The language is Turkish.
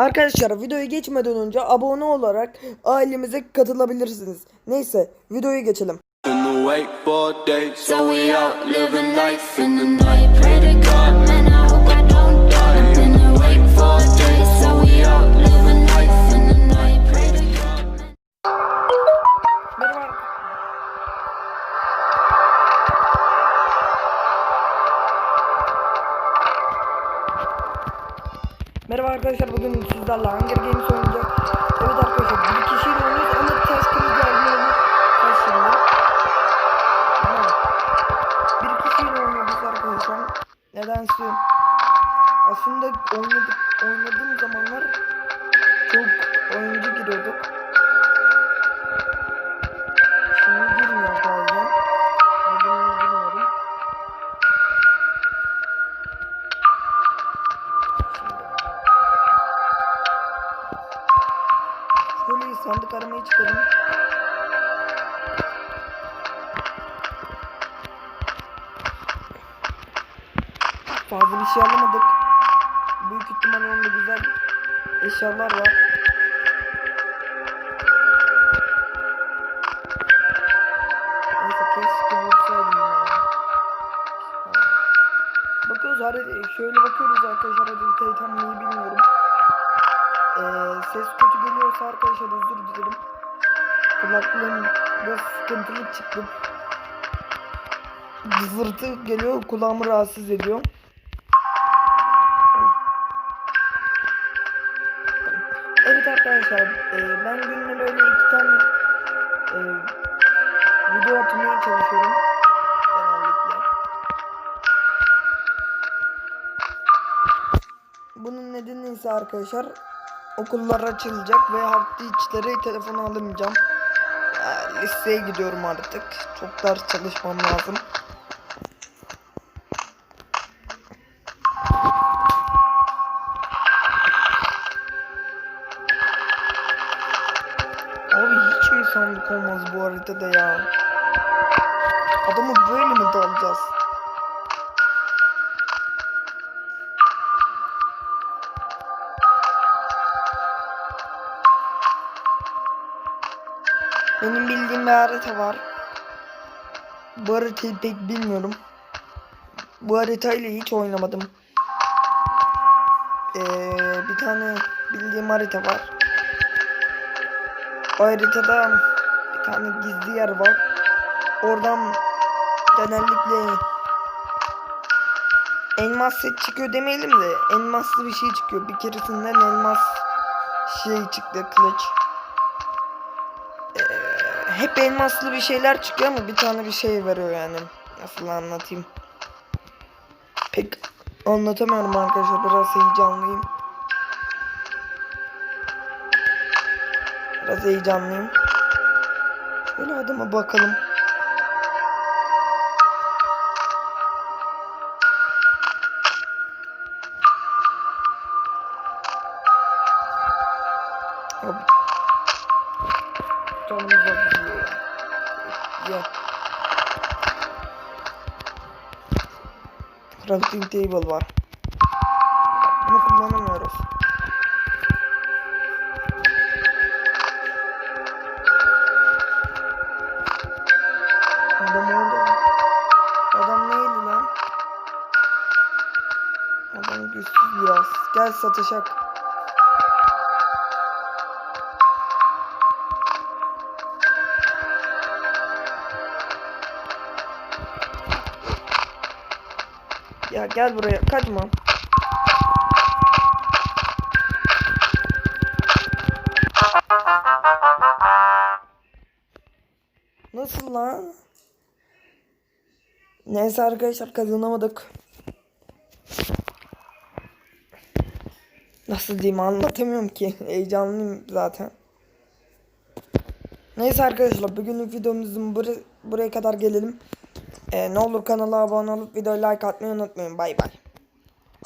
Arkadaşlar videoya geçmeden önce abone olarak ailemize katılabilirsiniz. Neyse videoya geçelim. In the wakeboard days, So we out living life in the night. Pray to God, man, Merhaba arkadaşlar bugün sizlerle Hunger Games oynayacak. Evet arkadaşlar bir kişiyle oynuyoruz ama ters kılıcı almayalım. Kaç şimdi? Ama bir kişiyle oynuyoruz arkadaşlar. Nedense aslında oynadık oynadığım zamanlar çok oyuncu giriyorduk. Sandık aramayı çıkalım. Fazla bir şey alamadık. Büyük ihtimalle onda güzel eşyalar var. Neyse keşke vursaydım ya. Bakıyoruz şöyle bakıyoruz arkadaşlar haritayı tam neyi bilmiyorum. Ee, ses kötü geliyorsa arkadaşlar özür dilerim. Kulaklığımda sıkıntılık çıktı. Zırtı geliyor kulağımı rahatsız ediyor. Evet arkadaşlar e, ben günde böyle iki tane e, video atmaya çalışıyorum genellikle. Bunun nedeni ise arkadaşlar okullar açılacak ve hafta içleri telefonu alamayacağım. Ya, liseye gidiyorum artık. Çok ders çalışmam lazım. Abi hiç mi sandık olmaz bu haritada ya? Adamı böyle mi dalacağız? Benim bildiğim bir harita var. Bu haritayı pek bilmiyorum. Bu haritayla hiç oynamadım. Ee, bir tane bildiğim harita var. O haritada bir tane gizli yer var. Oradan genellikle elmas set çıkıyor demeyelim de elmaslı bir şey çıkıyor. Bir keresinden elmas şey çıktı kılıç. Hep elmaslı bir şeyler çıkıyor ama bir tane bir şey veriyor yani. Nasıl anlatayım? Pek anlatamıyorum arkadaşlar. Biraz heyecanlıyım. Biraz heyecanlıyım. Şöyle adama bakalım. Hop. Crafting table var. Bunu kullanamıyoruz. Adam orada. Adam neydi lan? Adam güçsüz biraz. Gel satışak. Ya gel buraya kaçma. Nasıl lan? Neyse arkadaşlar kazanamadık. Nasıl diyeyim anlatamıyorum ki. Heyecanlıyım zaten. Neyse arkadaşlar bugünlük videomuzun bur buraya kadar gelelim. Ee, ne olur kanala abone olup videoyu like atmayı unutmayın. Bay bay.